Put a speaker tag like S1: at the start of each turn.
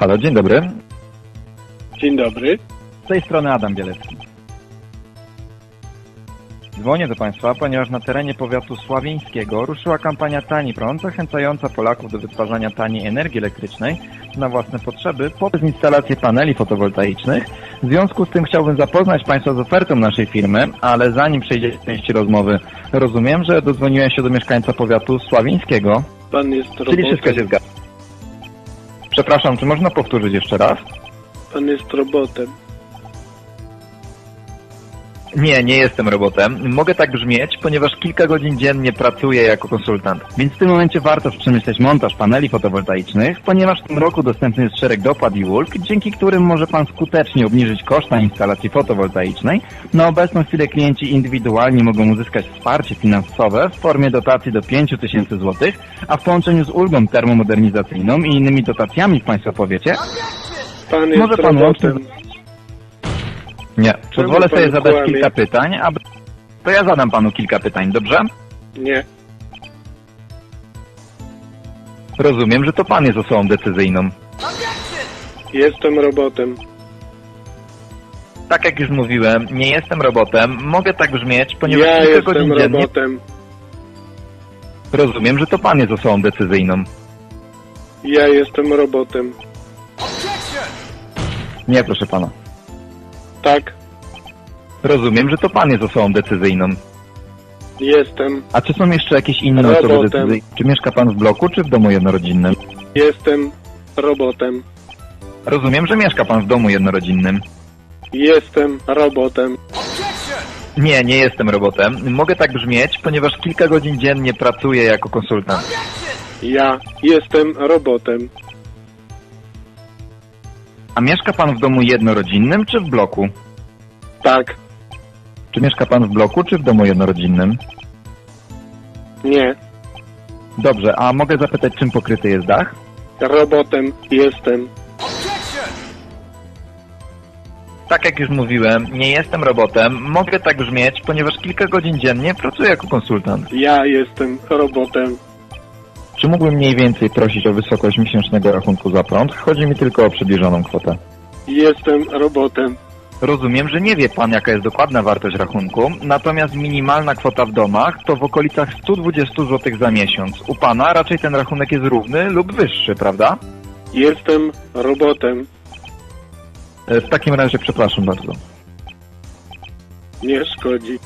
S1: Halo, dzień dobry.
S2: Dzień dobry.
S1: Z tej strony Adam Bielecki. Dzwonię do Państwa, ponieważ na terenie powiatu sławieńskiego ruszyła kampania Tani Prąd, zachęcająca Polaków do wytwarzania taniej energii elektrycznej na własne potrzeby poprzez instalację paneli fotowoltaicznych. W związku z tym chciałbym zapoznać Państwa z ofertą naszej firmy, ale zanim przejdzie do części rozmowy, rozumiem, że dodzwoniłem się do mieszkańca powiatu sławieńskiego,
S2: Pan jest
S1: czyli wszystko się zgadza. Przepraszam, czy można powtórzyć jeszcze raz?
S2: Pan jest robotem.
S1: Nie, nie jestem robotem. Mogę tak brzmieć, ponieważ kilka godzin dziennie pracuję jako konsultant. Więc w tym momencie warto przemyśleć montaż paneli fotowoltaicznych, ponieważ w tym roku dostępny jest szereg dopłat i ulg, dzięki którym może Pan skutecznie obniżyć koszta instalacji fotowoltaicznej. Na obecną chwilę klienci indywidualnie mogą uzyskać wsparcie finansowe w formie dotacji do 5 tysięcy złotych, a w połączeniu z ulgą termomodernizacyjną i innymi dotacjami w Państwa powiecie, Może pan
S2: robotem.
S1: Nie, pozwolę
S2: pan
S1: sobie zadać
S2: kłamie?
S1: kilka pytań, aby... To ja zadam Panu kilka pytań, dobrze?
S2: Nie.
S1: Rozumiem, że to pan jest osobą decyzyjną.
S2: Jestem robotem.
S1: Tak jak już mówiłem, nie jestem robotem, mogę tak brzmieć, ponieważ
S2: ja
S1: kilka
S2: jestem
S1: godzin dziennie...
S2: robotem.
S1: Rozumiem, że to pan jest osobą decyzyjną.
S2: Ja jestem robotem.
S1: Nie, proszę pana.
S2: Tak.
S1: Rozumiem, że to pan jest osobą decyzyjną.
S2: Jestem.
S1: A czy są jeszcze jakieś inne osoby
S2: Robotem.
S1: decyzyjne? Czy mieszka pan w bloku, czy w domu jednorodzinnym?
S2: Jestem robotem.
S1: Rozumiem, że mieszka pan w domu jednorodzinnym.
S2: Jestem robotem.
S1: Nie, nie jestem robotem. Mogę tak brzmieć, ponieważ kilka godzin dziennie pracuję jako konsultant.
S2: Ja jestem robotem.
S1: A mieszka pan w domu jednorodzinnym, czy w bloku?
S2: Tak.
S1: Czy mieszka pan w bloku, czy w domu jednorodzinnym?
S2: Nie.
S1: Dobrze, a mogę zapytać, czym pokryty jest dach?
S2: Robotem jestem.
S1: Tak jak już mówiłem, nie jestem robotem. Mogę tak brzmieć, ponieważ kilka godzin dziennie pracuję jako konsultant.
S2: Ja jestem robotem.
S1: Czy mógłbym mniej więcej prosić o wysokość miesięcznego rachunku za prąd? Chodzi mi tylko o przybliżoną kwotę.
S2: Jestem robotem.
S1: Rozumiem, że nie wie pan, jaka jest dokładna wartość rachunku, natomiast minimalna kwota w domach to w okolicach 120 zł za miesiąc. U pana raczej ten rachunek jest równy lub wyższy, prawda?
S2: Jestem robotem.
S1: E, W takim razie przepraszam bardzo.
S2: Nie szkodzi.